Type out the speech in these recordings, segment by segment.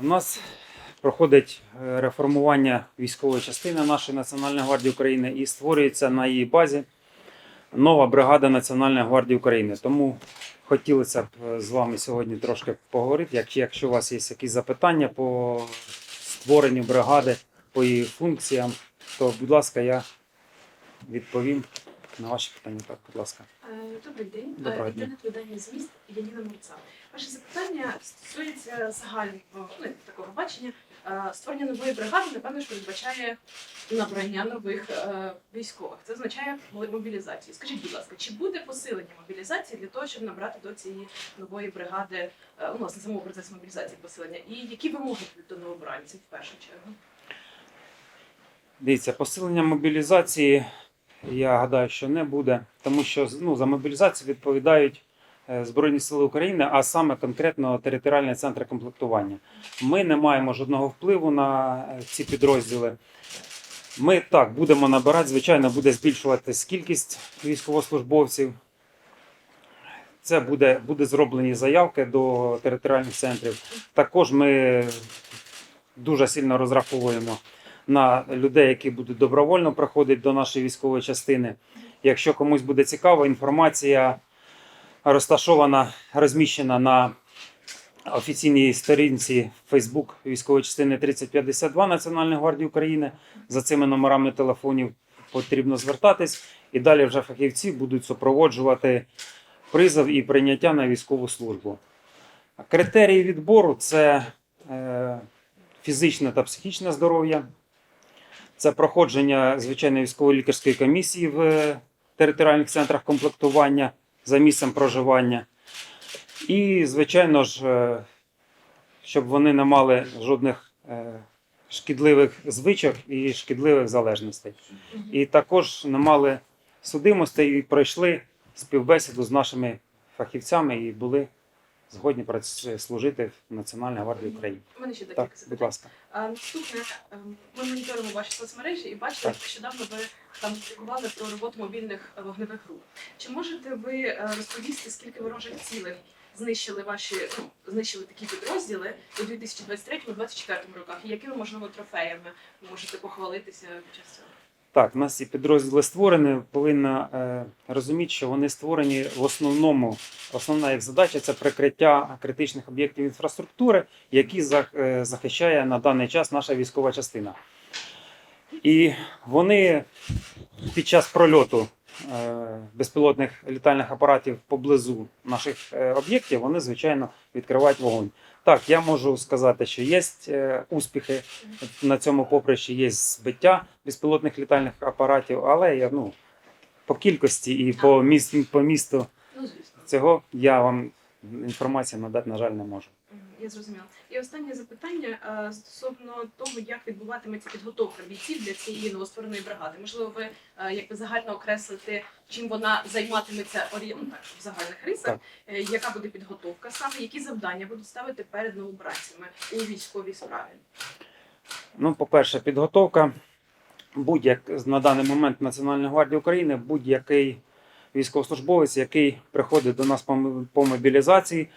В нас проходить е, реформування військової частини нашої Національної гвардії України і створюється на її базі нова бригада Національної гвардії України. Тому хотілося б е, з вами сьогодні трошки поговорити. Якщо у вас є якісь запитання по створенню бригади, по її функціям, то, будь ласка, я відповім на ваші питання. Так, будь ласка. Добрий день. Доброго Е, дня. Інтернет-видання «Зміст» Яніна Мурца. Ваше запитання стосується загального ну, такого бачення. Е, Створення нової бригади, напевно, ж передбачає набрання нових е, військових. Це означає мобілізацію. Скажіть, будь ласка, чи буде посилення мобілізації для того, щоб набрати до цієї нової бригади, е, ну, власне, самого процесу мобілізації посилення? І які вимоги будуть до новобранців в першу чергу? Дивіться, посилення мобілізації, я гадаю, що не буде, тому що ну, за мобілізацію відповідають е, Збройні Сили України, а саме конкретно територіальні центри комплектування. Ми не маємо жодного впливу на е, ці підрозділи. Ми так будемо набирати, звичайно, буде збільшуватись кількість військовослужбовців. Це буде, буде зроблені заявки до територіальних центрів. Також ми дуже сильно розраховуємо на людей, які будуть добровольно приходити до нашої військової частини. Якщо комусь буде цікаво, інформація розташована, розміщена на офіційній сторінці Facebook військової частини 3052 Національної гвардії України. За цими номерами телефонів потрібно звертатись, і далі вже фахівці будуть супроводжувати призов і прийняття на військову службу. Критерії відбору це е, фізичне та психічне здоров'я, це проходження звичайної військово-лікарської комісії в е, територіальних центрах комплектування за місцем проживання. І, звичайно ж, е, щоб вони не мали жодних е, шкідливих звичок і шкідливих залежностей. І також не мали судимостей і пройшли співбесіду з нашими фахівцями і були згодні служити в Національній гвардії України. У мене ще Так, декілька будь ласка. А наступне, ем, ми моніторимо ваші соцмережі і Так. що нещодавно ви там публікували про роботу мобільних е, вогневих груп. Чи можете ви е, розповісти, скільки ворожих цілей знищили ваші ну, знищили такі підрозділи у 2023-2024 роках? І якими можливо трофеями ви можете похвалитися під час цього? Так, у нас ці підрозділи створені. Повинна е, розуміти, що вони створені в основному. Основна їх задача це прикриття критичних об'єктів інфраструктури, які е, захищає на даний час наша військова частина. І вони під час прольоту е, безпілотних літальних апаратів поблизу наших е, об'єктів, вони, звичайно, відкривають вогонь. Так, я можу сказати, що є е, успіхи на цьому поприщі, є збиття безпілотних літальних апаратів, але я ну, по кількості і по місту, по місту Ну цього я вам інформацію надати, на жаль, не можу. Я зрозуміла. І останнє запитання е, стосовно того, як відбуватиметься підготовка бійців для цієї новоствореної бригади. Можливо, ви е, якби загально окреслите, чим вона займатиметься орі... ну, так, в загальних рисах, Е, яка буде підготовка саме, які завдання будуть ставити перед новобранцями у військовій справі. Ну, по-перше, підготовка. Будь-як на даний момент Національної гвардії України, будь-який військовослужбовець, який приходить до нас по мобілізації,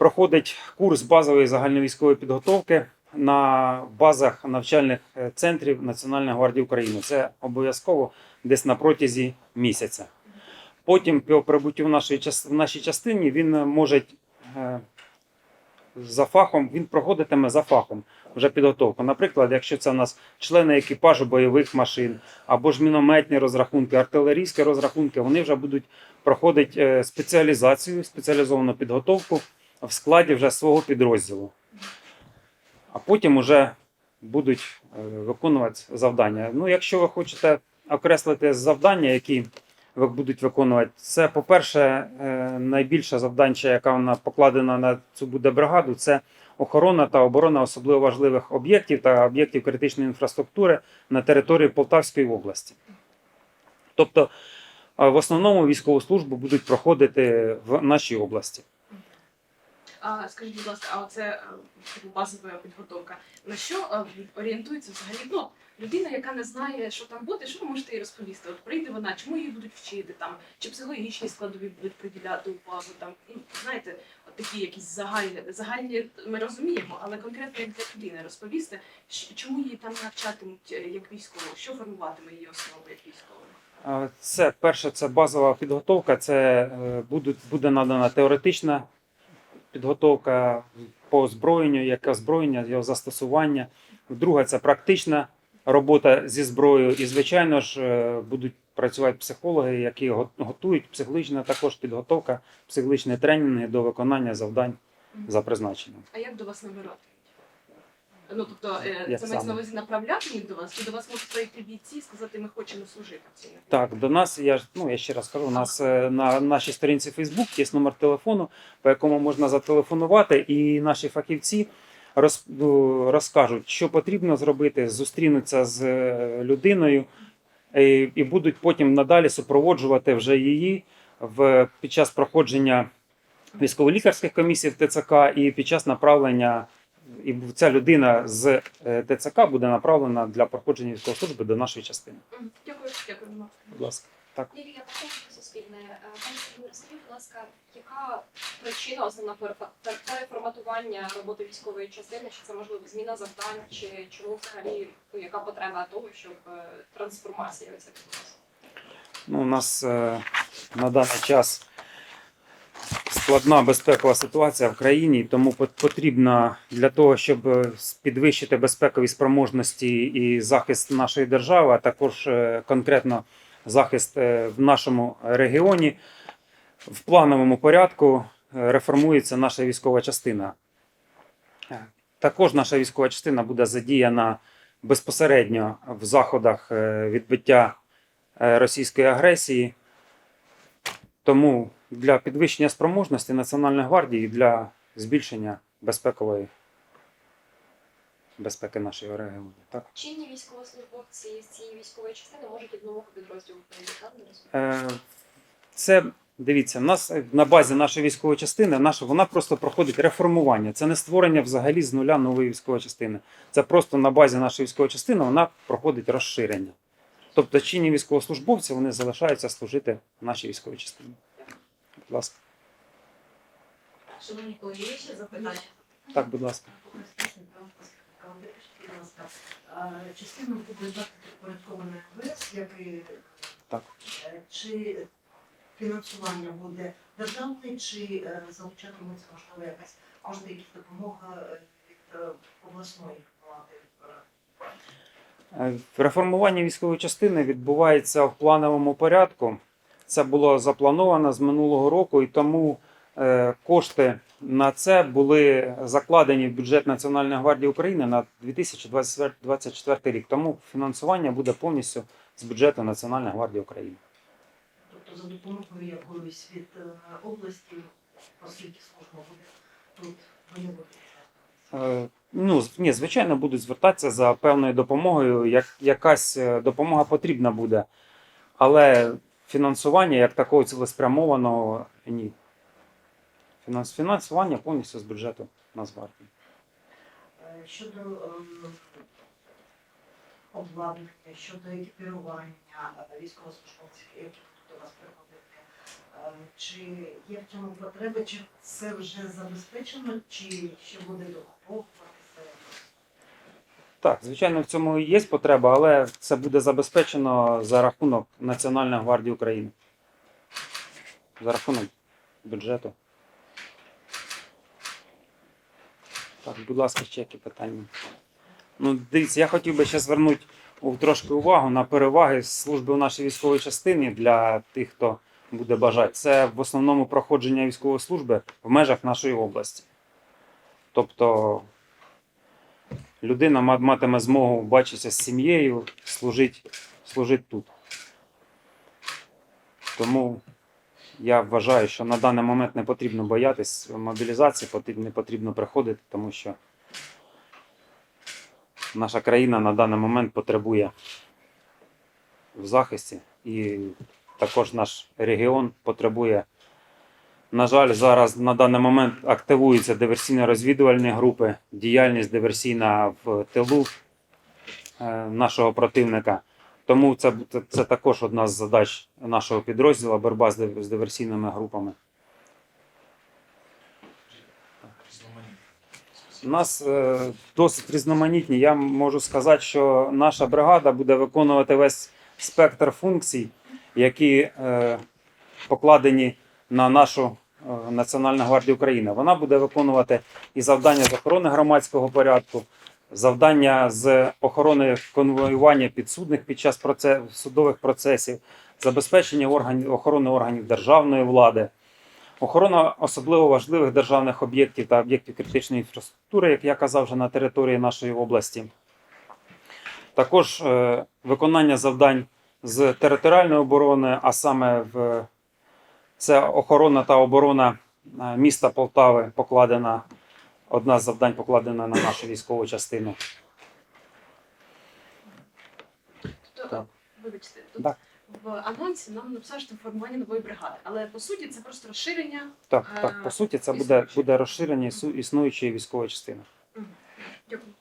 проходить курс базової загальновійськової підготовки на базах навчальних е, центрів Національної гвардії України. Це обов'язково десь на протязі місяця. Потім, по прибуттю в нашій, в нашій частині, він може е, за фахом, він проходитиме за фахом вже підготовку. Наприклад, якщо це у нас члени екіпажу бойових машин, або ж мінометні розрахунки, артилерійські розрахунки, вони вже будуть проходити е, спеціалізацію, спеціалізовану підготовку в складі вже свого підрозділу. А потім вже будуть е, виконувати завдання. Ну, якщо ви хочете окреслити завдання, які ви будуть виконувати, це, по-перше, е, найбільша завданча, яка вона покладена на цю буде бригаду, це охорона та оборона особливо важливих об'єктів та об'єктів критичної інфраструктури на території Полтавської області. Тобто, е, в основному військову службу будуть проходити в нашій області. Скажіть, будь ласка, а оце е, типу, базова підготовка. На що е, орієнтується взагалі? Ну, людина, яка не знає, що там буде, що ви можете їй розповісти? От прийде вона, чому її будуть вчити там, чи психологічні складові будуть приділяти увагу там. Ну, знаєте, от такі якісь загальні загальні ми розуміємо, але конкретно як для людини розповісти, чому її там навчатимуть е, як військову, що формуватиме її основу як військову? Це перше, це базова підготовка. Це е, будуть, буде надана теоретична підготовка по озброєнню, як озброєння, його застосування. Друга це практична робота зі зброєю. І, звичайно ж, е, будуть працювати психологи, які готують психологічна також підготовка, психологічні тренінги до виконання завдань за призначенням. А як до вас набиратимуть? Ну тобто, е, Як це мається на увазі направляти їх до вас, чи до вас можуть прийти бійці і сказати, ми хочемо служити в цій? Так, до нас я ж ну я ще раз кажу, у нас е, на нашій сторінці Facebook є номер телефону, по якому можна зателефонувати, і наші фахівці роз, ну, розкажуть, що потрібно зробити, зустрінуться з е, людиною і, і будуть потім надалі супроводжувати вже її в під час проходження військово-лікарських комісій в ТЦК і під час направлення. І ця людина з е, ТЦК буде направлена для проходження військової служби до нашої частини. Дякую, дякую. Будь ласка. Ласка. Лілія, питання суспільне. Е, Пане Сергію, будь ласка, яка причина основна переформатування роботи військової частини? Чи це можливо зміна завдань, чи чому взагалі ну, яка потреба того, щоб е, трансформація ця відбулася? Ну, у нас е, на даний час складна безпекова ситуація в країні, тому пот- потрібно для того, щоб е, підвищити безпекові спроможності і захист нашої держави, а також е, конкретно захист е, в нашому регіоні, в плановому порядку реформується наша військова частина. Також наша військова частина буде задіяна безпосередньо в заходах відбиття російської агресії. Тому для підвищення спроможності Національної гвардії для збільшення безпекової безпеки нашого регіону. Так? Чинні військовослужбовці з цієї військової частини можуть нового підрозділу розумію. Е, Це дивіться, в нас на базі нашої військової частини наша вона просто проходить реформування. Це не створення взагалі з нуля нової військової частини. Це просто на базі нашої військової частини вона проходить розширення. Тобто чинні військовослужбовці вони залишаються служити в нашій військовій частині. Будь ласка. Шановні колеги, є ще запитання? Так, будь ласка. Будь ласка, а, частина буде завтра підпорядкована як і Так. е, чи фінансування буде державне, чи е, залучатиметься можливо якась можливо якась допомога е, від обласної влади? Реформування військової частини відбувається в плановому порядку. Це було заплановано з минулого року, і тому е, кошти на це були закладені в бюджет Національної гвардії України на 2024 рік. Тому фінансування буде повністю з бюджету Національної гвардії України. Тобто за допомогою якоїсь від е, області, оскільки служба буде тут, будете. Е, Ну, ні, звичайно, будуть звертатися за певною допомогою. Як, якась допомога потрібна буде. Але фінансування як такого цілеспрямованого ні. Фінанс, фінансування повністю з бюджету Нацгвардії. Е, Щодо ем, обладнання, щодо екіпірування е, військовослужбовців, які будуть до вас приходити, е, чи є в цьому потреба, чи це вже забезпечено, чи ще буде докуповуватися? Так, звичайно, в цьому і є потреба, але це буде забезпечено за рахунок Національної гвардії України. За рахунок бюджету. Так, будь ласка, ще які питання. Ну, дивіться, я хотів би ще звернути трошки увагу на переваги служби у нашій військовій частині для тих, хто буде бажати. Це в основному проходження військової служби в межах нашої області. Тобто людина матиме змогу бачитися з сім'єю, служити, служити тут. Тому я вважаю, що на даний момент не потрібно боятись мобілізації, не потрібно приходити, тому що наша країна на даний момент потребує в захисті, і також наш регіон потребує На жаль, зараз на даний момент активуються диверсійно-розвідувальні групи, діяльність диверсійна в тилу е, нашого противника. Тому це, це, також одна з задач нашого підрозділу боротьба з з диверсійними групами. У нас е, досить різноманітні. Я можу сказати, що наша бригада буде виконувати весь спектр функцій, які е, покладені на нашу е, Національну гвардію України. Вона буде виконувати і завдання з охорони громадського порядку, завдання з охорони конвоювання підсудних під час проце- судових процесів, забезпечення органів охорони органів державної влади. Охорона особливо важливих державних об'єктів та об'єктів критичної інфраструктури, як я казав вже на території нашої області. Також е, виконання завдань з територіальної оборони, а саме в це охорона та оборона е, міста Полтави покладена. Одна з завдань покладена на нашу військову частину. Тобто, Так. вибачте, тут Так. в анонсі нам написали, що формування нової бригади, але по суті це просто розширення. Так, Е, так, по суті, це буде, буде розширення існуючої військової частини. Дякую.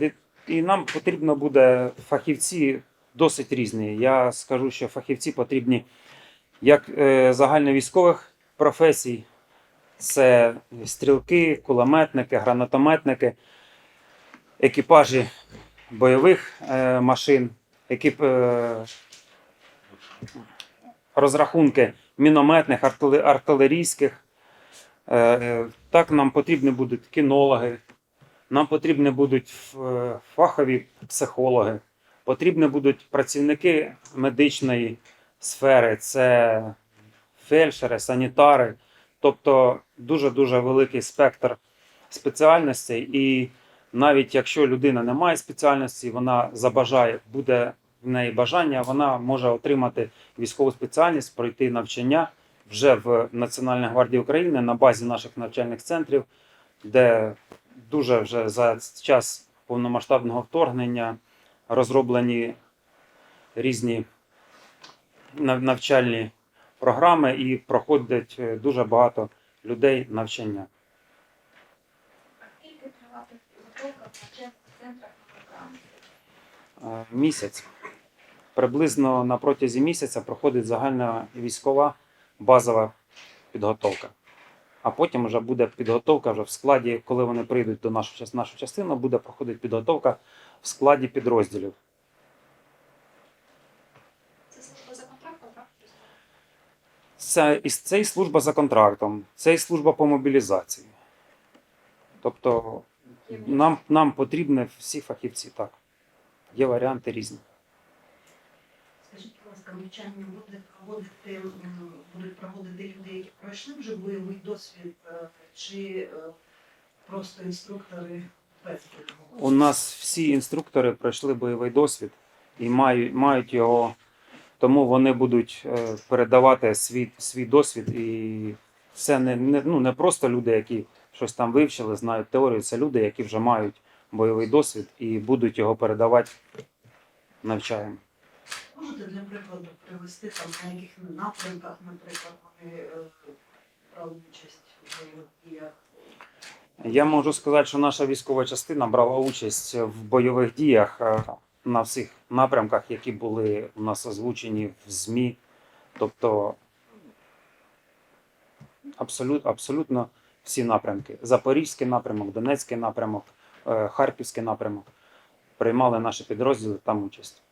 Е, І нам потрібно буде фахівці досить різні. Я скажу, що фахівці потрібні як е, загальновійськових професій, це стрілки, кулеметники, гранатометники, екіпажі бойових е, машин, екіп, е, розрахунки мінометних, артилерійських. Так нам потрібні будуть кінологи, нам потрібні будуть фахові психологи, потрібні будуть працівники медичної сфери, це фельдшери, санітари, тобто дуже-дуже великий спектр спеціальностей. І навіть якщо людина не має спеціальності, вона забажає, буде в неї бажання, вона може отримати військову спеціальність, пройти навчання вже в Національній гвардії України на базі наших навчальних центрів, де дуже вже за час повномасштабного вторгнення розроблені різні навчальні програми і проходять е, дуже багато людей навчання. Скільки тривати підготовка в навчальних центрах на? Е, Місяць. Приблизно на протязі місяця проходить загальна військова базова підготовка. А потім вже буде підготовка вже в складі, коли вони прийдуть до нашу, нашу частину, буде проходити підготовка в складі підрозділів. Це служба за контрактом, так? Це, і це і служба за контрактом, це і служба по мобілізації. Тобто нам, нам потрібні всі фахівці, так. Є варіанти різні. Скажіть, будь ласка, навчання буде проводити, будуть проводити люди, які пройшли вже бойовий досвід, е, чи е, просто інструктори без бойового? У нас всі інструктори пройшли бойовий досвід і мають, мають його, тому вони будуть е, передавати свій, свій досвід. І це не, не, ну, не просто люди, які щось там вивчили, знають теорію, це люди, які вже мають бойовий досвід і будуть його передавати навчаємо. Можете для прикладу привести там на яких напрямках, наприклад, вони е, брали участь у бойових діях? Я можу сказати, що наша військова частина брала участь в бойових діях е, на всіх напрямках, які були у нас озвучені в ЗМІ. Тобто абсолютно, абсолютно всі напрямки. Запорізький напрямок, Донецький напрямок, е, Харківський напрямок. Приймали наші підрозділи там участь.